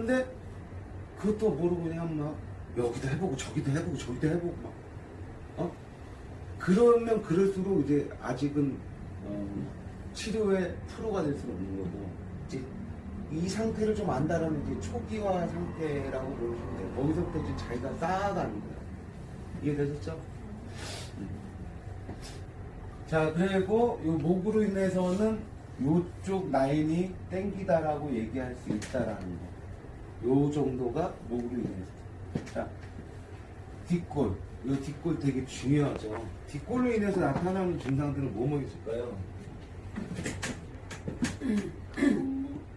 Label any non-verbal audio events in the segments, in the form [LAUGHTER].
근데 그것도 모르고 그냥 막 여기도 해보고 저기도 해보고 저기도 해보고 막 어? 그러면 그럴수록 이제 아직은 어, 치료의 프로가 될 수는 없는 거고 이제 이 상태를 좀 안다라는 이제 초기화 상태라고 보시면 돼요. 거기서부터 이제 자기가 쌓아가는 거예요. 이해되셨죠? 음. 자, 그리고 요 목으로 인해서는 요쪽 라인이 땡기다라고 얘기할 수 있다라는 거. 요 정도가 목으로 인해서. 자, 뒷골. 요 뒷골 되게 중요하죠. 뒷골로 인해서 나타나는 증상들은 뭐뭐 있을까요?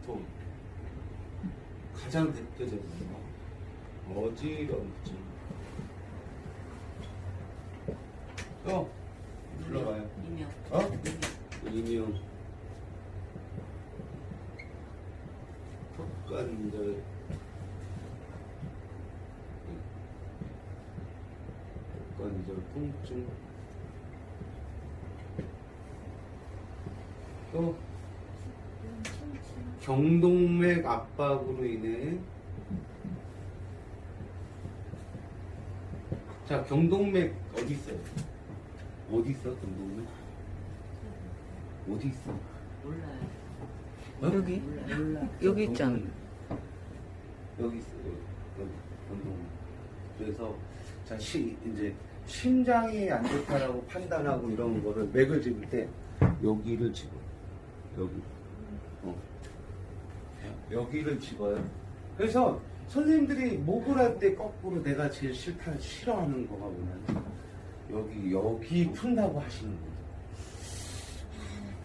통. 가장 대표적인 거. 어지럼증. 또, 불러봐요. 이명. 어? 이명. 턱관절. 턱관절 통증. 또 경동맥 압박으로 인해 자 경동맥 어디 있어요? 어디 있어 경동맥? 어디 있어? 몰라요. 어? 여기 몰라. 여기 있잖아. 여기 있어 여기 경동맥. 그래서 자 시, 이제 심장이 안 좋다라고 판단하고 이런 거를 맥을 집을 때 여기를 집어 여기 어. 여기를 집어요. 그래서 선생님들이 목을 할 때 거꾸로 내가 제일 싫다 싫어하는 거가 뭐냐면 여기 여기 푼다고 하시는 거죠.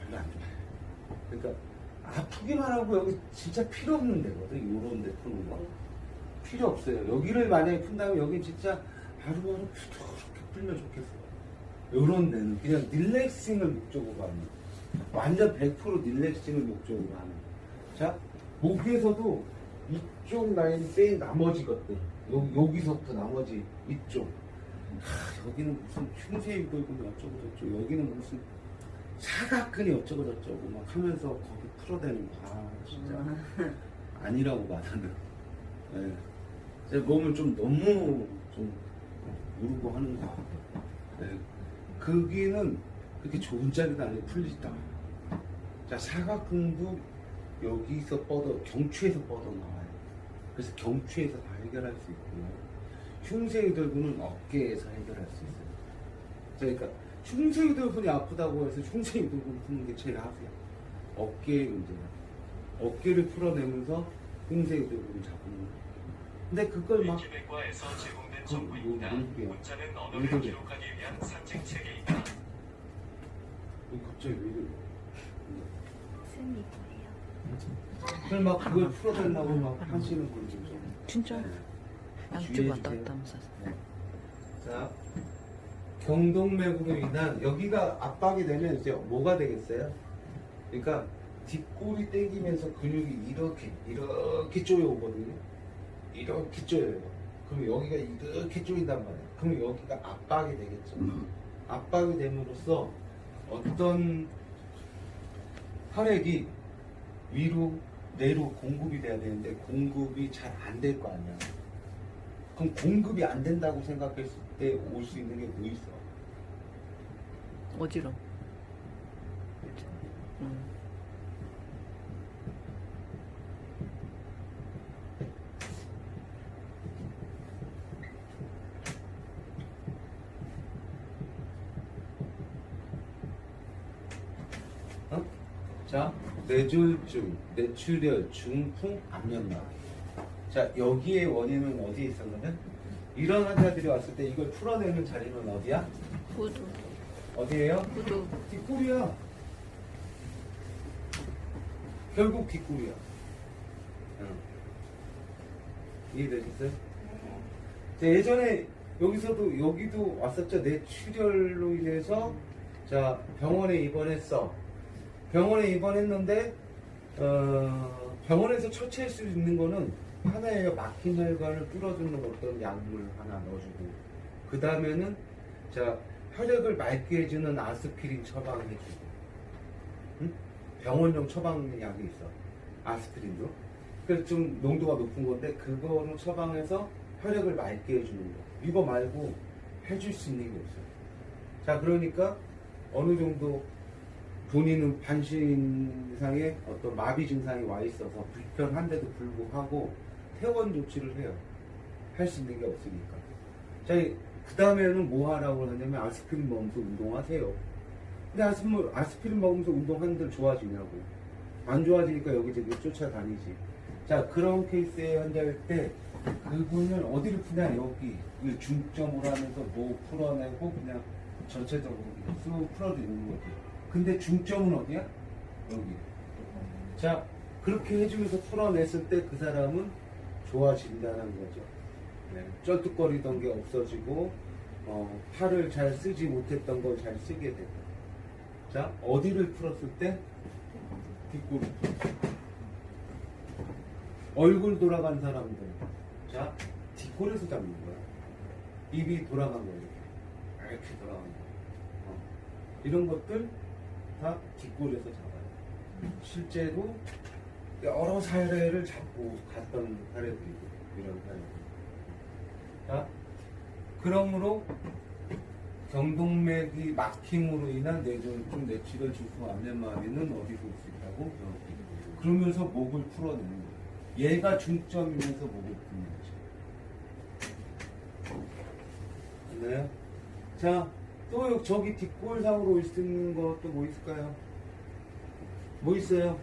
별로 안 좋아요. 그러니까 아프기만 하고 여기 진짜 필요 없는 데거든. 요런 데 푸는 거. 필요 없어요. 여기를 만약에 푼다면 여기 진짜 바로바로 부드럽게 풀면 좋겠어요. 요런 데는 그냥 릴렉싱을 목적으로 하는 거. 완전 100% 릴렉싱을 목적으로 하는 거. 자, 목에서도 이쪽 라인 빼인 나머지 것들. 요, 여기서부터 나머지 이쪽. 하, 여기는 무슨 흉쇄 유돌근이 어쩌고 저쩌고, 여기는 무슨 사각근이 어쩌고 저쩌고 막 하면서 거기 풀어대는 거. 아, 진짜. 아니라고 말하는. 예. 제 몸을 좀 너무 좀 모르고 하는 거. 예. 거기는 그렇게 좋은 짝이 아니고 풀리다. 자, 사각근도 여기서 뻗어, 경추에서 뻗어 나와요. 그래서 경추에서 다 해결할 수 있고요. 흉쇄유돌근은 어깨에서 해결할 수 있어요. 자, 그러니까 흉쇄유돌근이 아프다고 해서 흉쇄유돌근 푸는 게 제일 하세요. 어깨의 문제야. 어깨를 풀어내면서 흉쇄유돌근을 잡는 거예요. 근데 그걸 막 그, 정보입니다. 뭐, 뭐야? 문자는 왜 언어를? 기록하기 위한 상징 체계이다. 어, 갑자기 왜 이래? 쌤이 거예요. 그걸 막 그걸 풀어달라고 막 하시는 분들 좀. 진짜 네. 양쪽 왔다. 갔다 하면서 네. 자, 경동맥으로 인한 여기가 압박이 되면 이제 뭐가 되겠어요? 그러니까 뒷골이 땡기면서 근육이 이렇게 이렇게 쪼여오거든요. 이렇게 쪼여요. 그럼 여기가 이렇게 쪼인단 말이에요. 그럼 여기가 압박이 되겠죠. 압박이 됨으로써 어떤 혈액이 위로 내로 공급이 돼야 되는데 공급이 잘 안 될 거 아니야. 그럼 공급이 안 된다고 생각했을 때 올 수 있는 게 뭐 있어? 어지럼. 음. 어? 자, 뇌졸중, 뇌출혈, 중풍, 압력나. 자, 여기에 원인은 어디에 있었냐면 이런 환자들이 왔을 때 이걸 풀어내는 자리는 어디야? 후두. 어디예요? 후두. 뒷골이야. 결국 뒷골이야. 응. 이해되셨어요? 자, 예전에 여기서도 여기도 왔었죠. 뇌출혈로 인해서 자 병원에 입원했어. 병원에 입원했는데 어, 병원에서 처치할 수 있는 거는 하나의 막힌 혈관을 뚫어주는 어떤 약물 하나 넣어주고 그 다음에는 자 혈액을 맑게 해주는 아스피린 처방해주고 응? 병원용 처방약이 있어 아스피린도 그래서 좀 농도가 높은 건데 그거는 처방해서 혈액을 맑게 해주는 거. 이거 말고 해줄 수 있는 게 없어요. 자 그러니까 어느 정도 본인은 반신 이상의 어떤 마비 증상이 와 있어서 불편한데도 불구하고 퇴원 조치를 해요. 할 수 있는 게 없으니까. 자, 그 다음에는 뭐 하라고 하냐면 아스피린 먹으면서 운동하세요. 근데 아스피린, 아스피린 먹으면서 운동하는들 좋아지냐고. 안 좋아지니까 여기저기 쫓아다니지. 자, 그런 케이스에 환자일 때, 그분을 어디를 푸냐, 여기. 이 중점으로 하면서 뭐 풀어내고, 그냥 전체적으로 그냥 쑥 풀어내는 거지. 근데 중점은 어디야? 여기. 자, 그렇게 해주면서 풀어냈을 때 그 사람은 좋아진다는 거죠. 네, 쩔뚝거리던 게 없어지고, 어, 팔을 잘 쓰지 못했던 걸 잘 쓰게 되고. 자, 어디를 풀었을 때? 뒷골. 얼굴 돌아간 사람들. 자, 뒷골에서 잡는 거야. 입이 돌아간 거야, 이렇게. 이렇게 돌아간 거야. 어. 이런 것들 다 뒷골에서 잡아요. 실제로 여러 사례를 잡고 갔던 사례들이고, 이런 사례들. 자, 그러므로 경동맥이 막힘으로 인한 뇌졸중, 뇌출혈, 중풍, 안내마비는 어디서 올 수 있다고? 그러면서 목을 풀어내는 거예요. 얘가 중점이면서 목을 푸는 거죠. 맞나요? 자, 또 저기 뒷골상으로 올 수 있는 것도 뭐 있을까요? 뭐 있어요?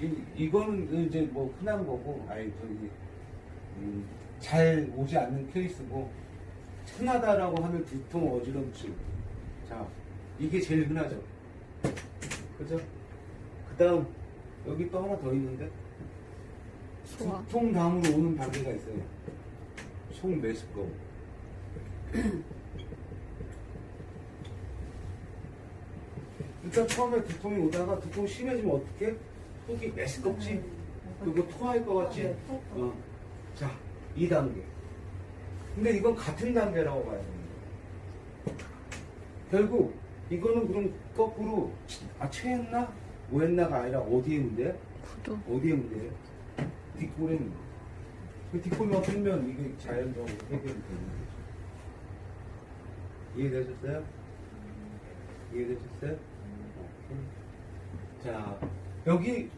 이, 이거는 이제 뭐 흔한 거고, 아이, 저기, 음, 잘 오지 않는 케이스고, 흔하다라고 하면 두통, 어지럼증. 자, 이게 제일 흔하죠. 그죠? 그 다음, 여기 또 하나 더 있는데, 소화. 두통 다음으로 오는 단계가 있어요. 속매습검. [CLEARS THROAT] 일단 처음에 두통이 오다가 두통이 심해지면 어떻게? 속이 메스껍지? 그거 토할 것 같지? 네, 어. 자, 2단계. 근데 이건 같은 단계라고 봐야 됩니다. 결국 이거는 그럼 거꾸로 아 체했나? 뭐 했나가 아니라 어디에 문제야? 구두. 어디에 문제예요? 뒷골에 문제. 그 뒷골만 풀면 이게 자연적으로 해결이 되는 거죠. 이해되셨어요? 이해되셨어요? 오케이. 자, 여기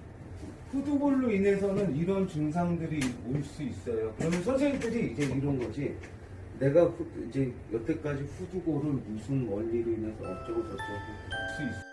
후두골로 인해서는 이런 증상들이 올 수 있어요. 그러면 선생님들이 이제 이런 거지. 내가 후- 이제 여태까지 후두골을 무슨 원리로 인해서 어쩌고 저쩌고 할 수 있어.